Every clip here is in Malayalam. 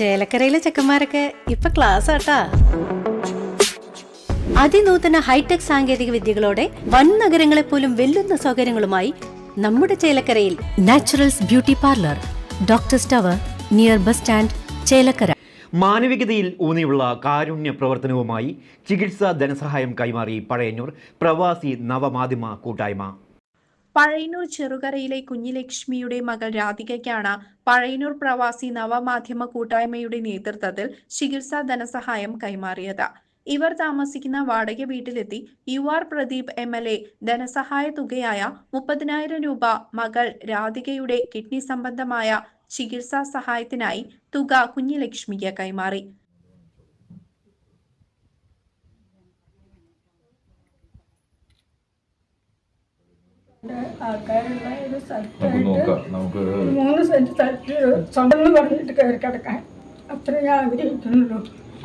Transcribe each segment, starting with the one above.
ചേലക്കരയിലെ ചെക്കന്മാരൊക്കെ ഇപ്പൊ ക്ലാസ് ആട്ടാ. അതിനൂതന ഹൈടെക് സാങ്കേതിക വിദ്യകളോടെ വൻ നഗരങ്ങളെ പോലും വെല്ലുന്ന സൗകര്യങ്ങളുമായി നമ്മുടെ ചേലക്കരയിൽ naturals beauty parlour doctor tower near bus stand Chelakkara. മാനവികതയിൽ ഊന്നിയുള്ള കാരുണ്യ പ്രവർത്തനവുമായി ചികിത്സാ ധനസഹായം കൈമാറി പഴയന്നൂർ പ്രവാസി നവമാധ്യമ കൂട്ടായ്മ. പഴയന്നൂർ ചെറുകരയിലെ കുഞ്ഞിലക്ഷ്മിയുടെ മകൾ രാധികയ്ക്കാണ് പഴയന്നൂർ പ്രവാസി നവമാധ്യമ കൂട്ടായ്മയുടെ നേതൃത്വത്തിൽ ചികിത്സാ ധനസഹായം കൈമാറിയത്. ഇവർ താമസിക്കുന്ന വാടക വീട്ടിലെത്തി U R Pradeep M L A ധനസഹായ തുകയായ മുപ്പതിനായിരം രൂപ മകൾ രാധികയുടെ കിഡ്നി സംബന്ധമായ ചികിത്സാ സഹായത്തിനായി തുക കുഞ്ഞിലക്ഷ്മിക്ക് കൈമാറി. ആൾക്കാരുള്ള ഒരു നമുക്ക് സ്ഥലത്തായിട്ട് നോക്കാം. നമുക്ക് മൂന്ന് സെന്റ് സ്ഥലത്ത് സ്വന്തം പറഞ്ഞിട്ട് കയറി കിടക്കാൻ അത്ര ഞാൻ ആഗ്രഹിക്കുന്നുള്ളൂ.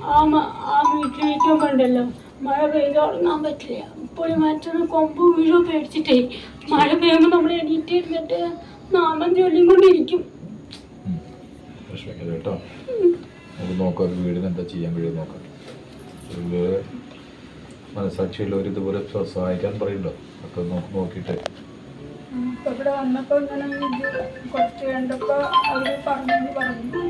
ആ മ- ആ വീട്ടിലേക്കും കണ്ടല്ലോ. മഴ പെയ്ത് ഉറങ്ങാൻ പറ്റില്ല. ഇപ്പോൾ മറ്റൊന്ന് കൊമ്പ് വീഴോ പേടിച്ചിട്ടേ. മഴ പെയ്യുമ്പോൾ നമ്മൾ എണീറ്റ് ഇരുന്നിട്ട് നാമം ചൊല്ലിയും കൊണ്ടിരിക്കും വിഷമിക്കരുത് കേട്ടോ. നമുക്ക് നോക്കാം വീടിന് എന്താ ചെയ്യാൻ കഴിയും നോക്കാം. ഒരു മനസാക്ഷിയുള്ളവർ ഇതുപോലെ സഹായിക്കാൻ പറയുന്നുണ്ടോ? ഒക്കെ നോക്കി നോക്കിയിട്ട്. ഇവിടെ വന്നപ്പോൾ ഇങ്ങനെ കുറച്ച് പറഞ്ഞു പറഞ്ഞു.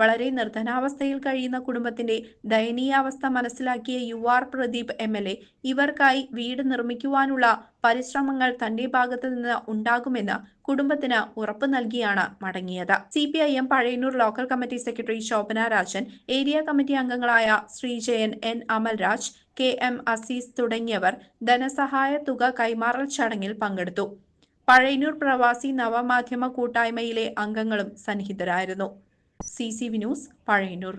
വളരെ നിർധനാവസ്ഥയിൽ കഴിയുന്ന കുടുംബത്തിന്റെ ദയനീയാവസ്ഥ മനസ്സിലാക്കിയ U R Pradeep M L A ഇവർക്കായി വീട് നിർമ്മിക്കുവാനുള്ള പരിശ്രമങ്ങൾ തന്റെ ഭാഗത്തു നിന്ന് ഉണ്ടാകുമെന്ന് കുടുംബത്തിന് ഉറപ്പു നൽകിയാണ് മടങ്ങിയത്. C P I M Pazhayannur local committee secretary Shobhana Rajan area committee അംഗങ്ങളായ Sreejayan N Amalraj K M Azeez തുടങ്ങിയവർ ധനസഹായ തുക കൈമാറൽ ചടങ്ങിൽ പങ്കെടുത്തു. പഴയന്നൂർ പ്രവാസി നവമാധ്യമ കൂട്ടായ്മയിലെ അംഗങ്ങളും സന്നിഹിതരായിരുന്നു. C news Pazhayannur.